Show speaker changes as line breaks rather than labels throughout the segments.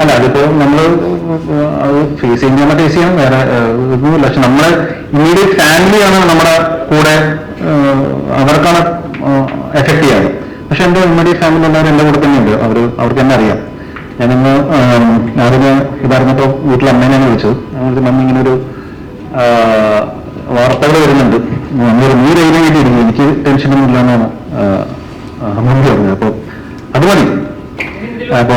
അല്ല അതിപ്പോ നമ്മൾ ഫേസ് ചെയ്യാൻ ഫേസ് ചെയ്യാം വേറെ ഒന്നുമില്ല പക്ഷെ നമ്മളെ ഇമ്മീഡിയറ്റ് ഫാമിലിയാണ് നമ്മുടെ കൂടെ അവർക്കാണ് എഫക്ട് ചെയ്യാറ്. പക്ഷെ എന്റെ ഇമ്മീഡിയറ്റ് ഫാമിലി എല്ലാവരും എന്റെ കൂടെ തന്നെയുണ്ട് അവർ അവർക്ക് തന്നെ അറിയാം. ഞാനിന്ന് അതിന് ഇതറിഞ്ഞപ്പോ വീട്ടിൽ അമ്മേനെയാണ് വിളിച്ചത്. ഞാൻ വിളിച്ചു മമ്മി ഇങ്ങനെ ഒരു വാർത്തകൾ വരുന്നുണ്ട്. നീ റെയിലും കിട്ടിയിരുന്നു എനിക്ക് ടെൻഷനൊന്നും ഇല്ലെന്നാണ് മമ്മി പറഞ്ഞത് അപ്പൊ അത് മതി അപ്പൊ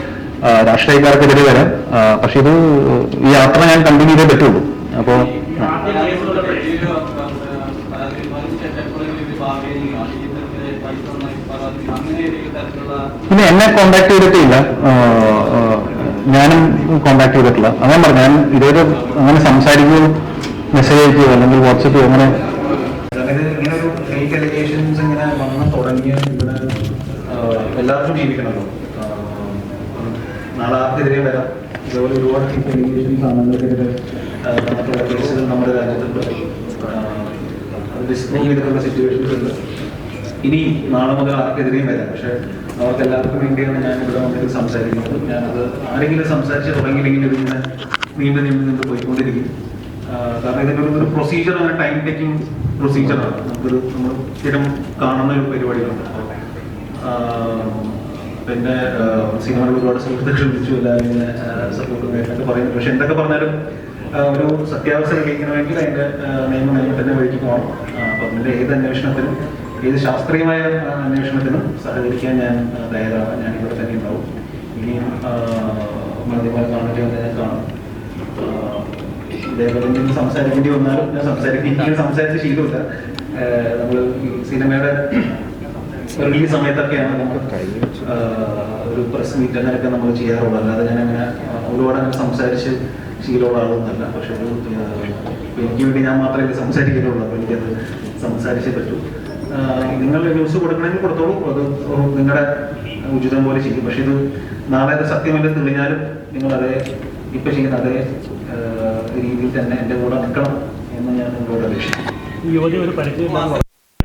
രാഷ്ട്രീയക്കാർക്കെതിരെ വരാം. പക്ഷെ ഇത് ഈ യാത്ര ഞാൻ കണ്ടിന്യൂ ചെയ്തേ പറ്റുള്ളൂ. അപ്പോ. പിന്നെ എന്നെ കോണ്ടാക്ട് ചെയ്തിട്ടില്ല. ഞാനും കോണ്ടാക്ട് ചെയ്തിട്ടില്ല. അങ്ങനെ പറഞ്ഞു ഞാൻ ഇതുവരെ അങ്ങനെ സംസാരിക്കുകയോ മെസ്സേജ് അയക്കുകയോ അല്ലെങ്കിൽ വാട്സപ്പ് അങ്ങനെ
എല്ലാവർക്കും ജീവിക്കണമല്ലോ നാളെ ആർക്കെതിരെ വരാം. ഇതുപോലെ ഒരുപാട് ആണെന്നെതിരെ കേസുകൾ നമ്മുടെ രാജ്യത്തുണ്ട്. ഇനി നാളെ മുതൽ ആർക്കെതിരെയും വരാം. പക്ഷെ അവർക്ക് എല്ലാവർക്കും വേണ്ടിയാണ് ഞാൻ ഇവിടെ വന്നിട്ട് സംസാരിക്കുന്നത്. ഞാനത് ആരെങ്കിലും സംസാരിച്ച് തുടങ്ങിയില്ലെങ്കിൽ ഇതിങ്ങനെ നീണ്ടു നീണ്ടു നിന്ന് പോയിക്കൊണ്ടിരിക്കും. കാരണം ഇതിന്റെ ഒരു- പ്രൊസീജിയർ അങ്ങനെ ടൈം ടേക്കിംഗ് പ്രൊസീജിയറാണ് നമുക്കൊരു നമ്മൾ സ്ഥിരം കാണുന്ന ഒരു പരിപാടിയാണ്. പിന്നെ സിനിമകൾ ഒരുപാട് സുഹൃത്തുക്കൾ വിളിച്ചു എല്ലാവരും ഇങ്ങനെ സപ്പോർട്ട് എന്നൊക്കെ പറയുന്നു പക്ഷെ എന്തൊക്കെ പറഞ്ഞാലും ഒരു സത്യാവസ്ഥ ലഭിക്കണമെങ്കിൽ അതിന്റെ ആഹ് നിയമ തന്നെ വഴിക്ക് പോകണം. അപ്പൊ അതിന്റെ ഏത് അന്വേഷണത്തിനും ഏത് ശാസ്ത്രീയമായ അന്വേഷണത്തിനും സഹകരിക്കാൻ ഞാൻ തയ്യാറാണ്. ഞാൻ ഇവിടെ തന്നെ ഉണ്ടാവും. ഇനിയും മാധ്യമങ്ങൾ കാണേണ്ടി വന്നാൽ ഞാൻ കാണും. ഇതേപോലെ എന്തെങ്കിലും സംസാരിക്കേണ്ടി വന്നാലും ഞാൻ സംസാരിക്കും. സംസാരിച്ച് ശീലമില്ല. നമ്മൾ സിനിമയുടെ റിലീസ് സമയത്തൊക്കെയാണ് നമുക്ക് ഒരു പ്രസ് മീറ്റ് അങ്ങനെയൊക്കെ നമ്മൾ ചെയ്യാറുള്ളത്. അല്ലാതെ ഞാൻ അങ്ങനെ ഒരുപാട് അങ്ങനെ സംസാരിച്ച് ശീലമുള്ള ആളൊന്നുമല്ല. പക്ഷെ ഒരു എനിക്ക് വേണ്ടി ഞാൻ മാത്രമേ സംസാരിക്കുന്നുള്ളൂ അപ്പോൾ എനിക്കത് സംസാരിച്ചേ പറ്റൂ. നിങ്ങൾ ന്യൂസ് കൊടുക്കണമെങ്കിൽ കൊടുത്തോളൂ. അത് നിങ്ങളുടെ ഉചിതം പോലെ ചെയ്യും. പക്ഷെ ഇത് നാളെ അത് സത്യമല്ല തെളിഞ്ഞാലും നിങ്ങൾ അതേ ഇപ്പൊ ചെയ്യുന്ന അതേ രീതിയിൽ തന്നെ എന്റെ കൂടെ നിൽക്കണം എന്ന് ഞാൻ നിങ്ങളോട് അപേക്ഷിക്കുന്നു.
ഈ ഒരു പരിചയമില്ലാത്ത